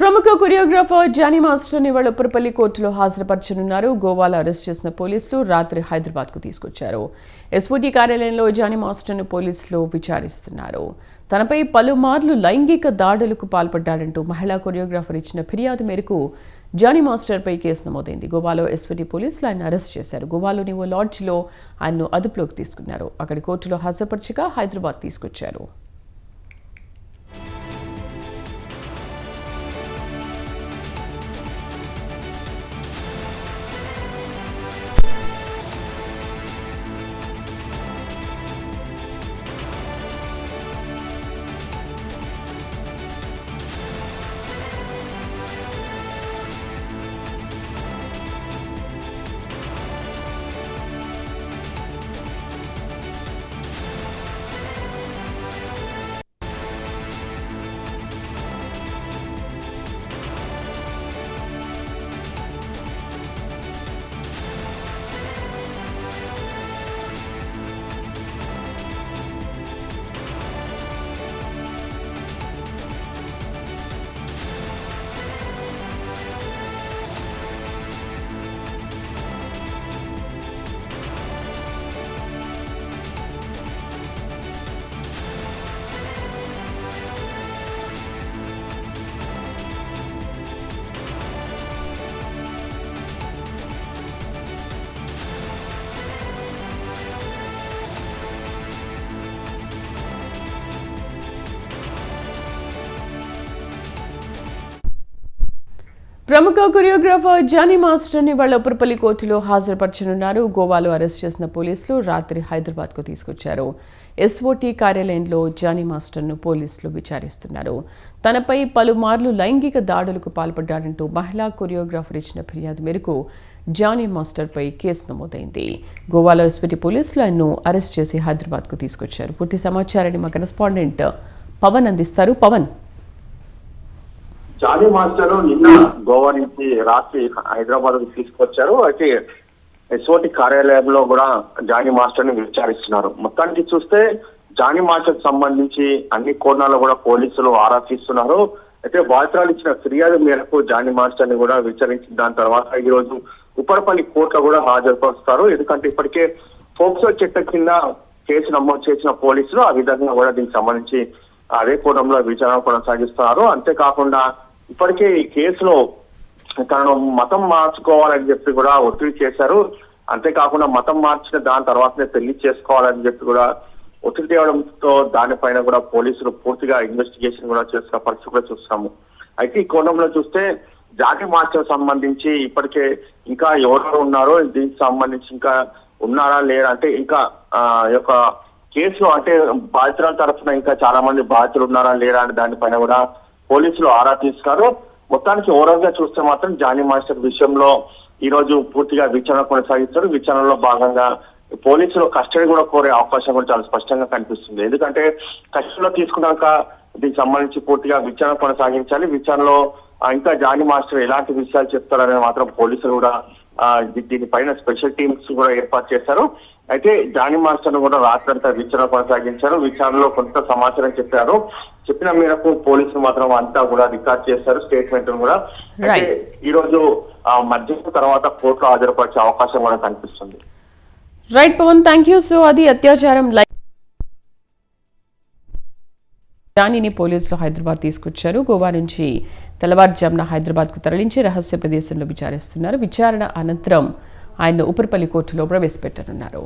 ప్రముఖ choreographer Johnny master వాళ్ళు ఉప్పరపల్లి కోర్టులో హాజరుపరచనున్నారు. గోవాలో అరెస్ట్ చేసిన పోలీసులు రాత్రి హైదరాబాద్కు తీసుకొచ్చారు. ఎస్ఓటీ కార్యాలయంలో జానీ మాస్టర్ను పోలీసులు విచారిస్తున్నారు. తనపై పలుమార్లు లైంగిక దాడులకు పాల్పడ్డాడంటూ మహిళా కొరియోగ్రాఫర్ ఇచ్చిన ఫిర్యాదు మేరకు జానీ మాస్టర్పై కేసు నమోదైంది. గోవాలో ఎస్పీటీ పోలీసులు ఆయన అరెస్ట్ చేశారు. గోవాలోని ఓ లాడ్జ్లో ఆయన్ను అదుపులోకి తీసుకున్నారు. అక్కడి కోర్టులో హాజరుపరచగా హైదరాబాద్ తీసుకొచ్చారు. ప్రముఖ కొరియోగ్రాఫర్ జానీ మాస్టర్ని వాళ్ళ ఉపరిపల్లి కోర్టులో హాజరుపరచనున్నారు. గోవాలో అరెస్ట్ చేసిన పోలీసులు రాత్రి హైదరాబాద్కు తీసుకొచ్చారు. ఎస్ఓటీ కార్యాలయంలో జానీ మాస్టర్ను పోలీసులు విచారిస్తున్నారు. తనపై పలుమార్లు లైంగిక దాడులకు పాల్పడ్డాడంటూ మహిళా కొరియోగ్రాఫర్ ఇచ్చిన ఫిర్యాదు మేరకు జానీ మాస్టర్పై కేసు నమోదైంది. గోవాలో ఎస్పీటీ పోలీసులు ఆయన్ను అరెస్ట్ చేసి హైదరాబాద్కు తీసుకొచ్చారు. పూర్తి సమాచారాన్ని మా కరెస్పాండెంట్ పవన్ అందిస్తారు. పవన్ జానీ మాస్టర్ నిన్న గోవా నుంచి రాత్రి హైదరాబాద్ తీసుకొచ్చారు. అయితే ఎస్ఓటి కార్యాలయంలో కూడా జానీ మాస్టర్ని విచారిస్తున్నారు. మొత్తానికి చూస్తే జానీ మాస్టర్ సంబంధించి అన్ని కోణాల్లో కూడా పోలీసులు ఆరా తీస్తున్నారు. అయితే బాధితురాలు ఇచ్చిన ఫిర్యాదు మేరకు జానీ మాస్టర్ని కూడా విచారించిన దాని తర్వాత ఈ రోజు ఉపరపల్లి కోర్టులో కూడా హాజరుపరుస్తారు. ఎందుకంటే ఇప్పటికే ఫోక్సో చట్టం కింద కేసు నమోదు చేసిన పోలీసులు ఆ విధంగా కూడా దీనికి సంబంధించి అదే కోణంలో విచారణ కొనసాగిస్తున్నారు. అంతేకాకుండా ఇప్పటికే ఈ కేసులో తనను మతం మార్చుకోవాలని చెప్పి కూడా ఒత్తిడి చేశారు. అంతేకాకుండా మతం మార్చిన దాని తర్వాతనే పెళ్ళి చేసుకోవాలని చెప్పి కూడా ఒత్తిడి తేవడంతో దానిపైన కూడా పోలీసులు పూర్తిగా ఇన్వెస్టిగేషన్ కూడా చేస్తున్న పరిస్థితి కూడా చూస్తాము అయితే ఈ కోణంలో చూస్తే జాతి మార్చకు సంబంధించి ఇప్పటికే ఇంకా ఎవరెవరు ఉన్నారో దీనికి సంబంధించి ఇంకా ఉన్నారా లేరా అంటే ఇంకా ఆ యొక్క కేసులో అంటే బాధితుల తరఫున ఇంకా చాలా మంది బాధితులు ఉన్నారా లేరా అనే దానిపైన కూడా పోలీసులు ఆరా తీస్తున్నారు మొత్తానికి ఓవరాల్గా చూస్తే మాత్రం జానీ మాస్టర్ విషయంలో ఈ రోజు పూర్తిగా విచారణ కొనసాగిస్తారు. విచారణలో భాగంగా పోలీసులు కస్టడీ కూడా కోరే అవకాశం కూడా చాలా స్పష్టంగా కనిపిస్తుంది. ఎందుకంటే కస్టడీలో తీసుకున్నాక దీనికి సంబంధించి పూర్తిగా విచారణ కొనసాగించాలి. విచారణలో ఆ, ఇంకా జానీ మాస్టర్ ఎలాంటి విషయాలు చెప్తారనేది మాత్రం పోలీసులు కూడా దీనిపైన స్పెషల్ టీమ్స్ కూడా ఏర్పాటు చేశారు. అయితే జానీ మాస్టర్ను కూడా రాత్రంతా విచారణ కొనసాగించారు. విచారణలో కొంత సమాచారం చెప్పారు. చెప్పిన మేరకు పోలీసులు మాత్రం అంతా కూడా రికార్డ్ చేశారు స్టేట్మెంట్ కూడా. అయితే ఈ రోజు మధ్యాహ్నం తర్వాత కోర్టులో హాజరుపరిచే అవకాశం కూడా కనిపిస్తుంది. Right Pavan thank you so అది అత్యాచారం దానిని పోలీసులు హైదరాబాద్ తీసుకొచ్చారు. గోవా నుంచి తెల్లవారుజామున హైదరాబాద్కు తరలించి రహస్య ప్రదేశంలో విచారిస్తున్నారు. విచారణ అనంతరం ఆయన ఉపరిపల్లి కోర్టులో ప్రవేశపెట్టనున్నారు.